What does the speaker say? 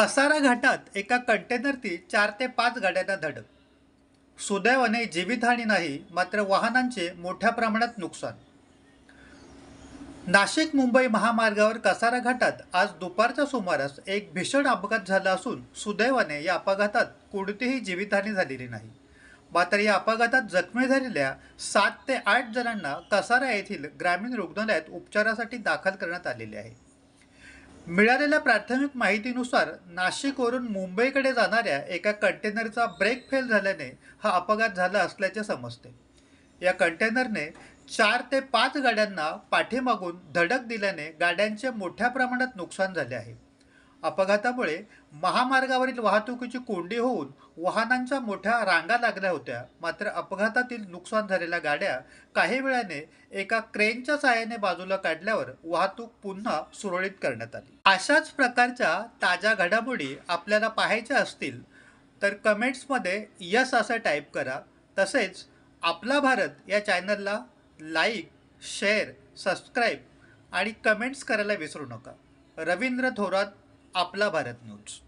कसारा घाटात एका कंटेनरती चार ते पाच गाड्यांना धडक. सुदैवाने जीवितहानी नाही मात्र वाहनांचे मोठ्या प्रमाणात नुकसान. नाशिक मुंबई महामार्गावर कसारा घाटात आज दुपारच्या सुमारास एक भीषण अपघात झाला असून सुदैवाने या अपघातात कोणतीही जीवितहानी झालेली नाही. मात्र या अपघातात जखमी झालेल्या सात ते आठ जणांना कसारा येथील ग्रामीण रुग्णालयात उपचारासाठी दाखल करण्यात आलेले आहे. मिळालेल्या प्राथमिक माहितीनुसार नाशिकवरून मुंबईकडे जाणाऱ्या एका कंटेनरचा ब्रेक फेल झाल्याने हा अपघात झाला असल्याचे समजते. या कंटेनरने चार ते पाच गाड्यांना पाठीमागून धडक दिल्याने गाड्यांचे मोठ्या प्रमाणात नुकसान झाले आहे. अपघातामुळे महामार्गावरील वाहतुकीची कोंडी होऊन वाहनांच्या मोठ्या रांगा लागल्या होत्या. मात्र अपघातातील नुकसान झालेल्या गाड्या काही वेळाने एका क्रेनच्या सहाय्याने बाजूला काढल्यावर वाहतूक पुन्हा सुरळीत करण्यात आली. अशाच प्रकारच्या ताज्या घडामोडी आपल्याला पाहायच्या असतील तर कमेंट्समध्ये यस असं टाईप करा. तसेच आपला भारत या चॅनलला लाईक शेअर सबस्क्राईब आणि कमेंट्स करायला विसरू नका. रवींद्र थोरात आपला भारत न्यूज.